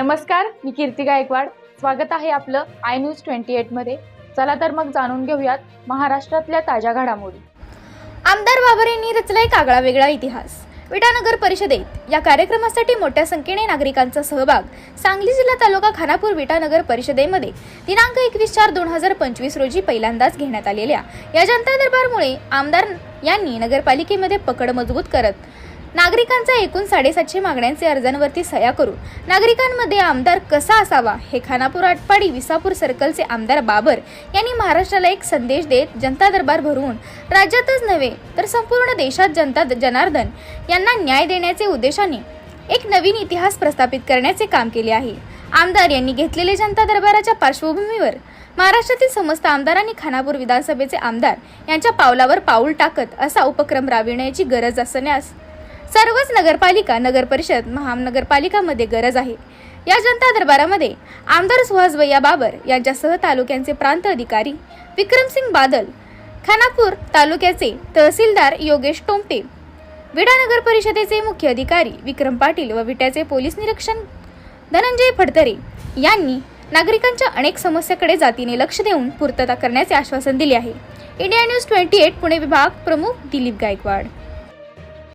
नमस्कार मी कीर्ती गायकवाड. स्वागत आहे आपलं आय न्यूज ट्वेंटी एटमध्ये चला तर मग जाणून घेऊयात महाराष्ट्रातल्या ताज्या घडामोडी. आमदार बाबर यांनी एक कागळा वेगळा इतिहास. विटानगर परिषदेत या कार्यक्रमासाठी मोठ्या संख्येने नागरिकांचा सहभाग सांगली जिल्हा तालुका खानापूर विटानगर परिषदेमध्ये. दिनांक एकवीस चार दोन हजार पंचवीस रोजी पहिल्यांदाच घेण्यात आलेल्या या जनता दरबारमुळे आमदार यांनी नगरपालिकेमध्ये पकड मजबूत करत नागरिकांचा एकूण साडेसातशे मागण्यांचे अर्जांवरती सह्या करून नागरिकांमध्ये आमदार कसा असावा हे खानापूर आटपाडी विसापूर सर्कलचे आमदार बाबर यांनी महाराष्ट्राला एक संदेश देत जनता दरबार भरवून राज्यातच नव्हे तर संपूर्ण देशात जनता जनार्दन यांना न्याय देण्याचे उद्देशाने एक नवीन इतिहास प्रस्थापित करण्याचे काम केले आहे. आमदार यांनी घेतलेले जनता दरबाराच्या पार्श्वभूमीवर महाराष्ट्रातील समस्त आमदार आणि खानापूर विधानसभेचे आमदार यांच्या पावलावर पाऊल टाकत असा उपक्रम राबविण्याची गरज असण्यास सर्वच नगरपालिका नगरपरिषद महानगरपालिकामध्ये गरज आहे. या जनता दरबारामध्ये आमदार सुहास भैया बाबर यांच्यासह तालुक्यांचे प्रांत अधिकारी विक्रमसिंग बादल खानापूर तालुक्याचे तहसीलदार योगेश टोंपे विडा नगर परिषदेचे मुख्य अधिकारी विक्रम पाटील व विट्याचे पोलीस निरीक्षण धनंजय फडतरे यांनी नागरिकांच्या अनेक समस्याकडे जातीने लक्ष देऊन पूर्तता करण्याचे आश्वासन दिले आहे. India news twenty eight Pune विभाग प्रमुख दिलीप गायकवाड.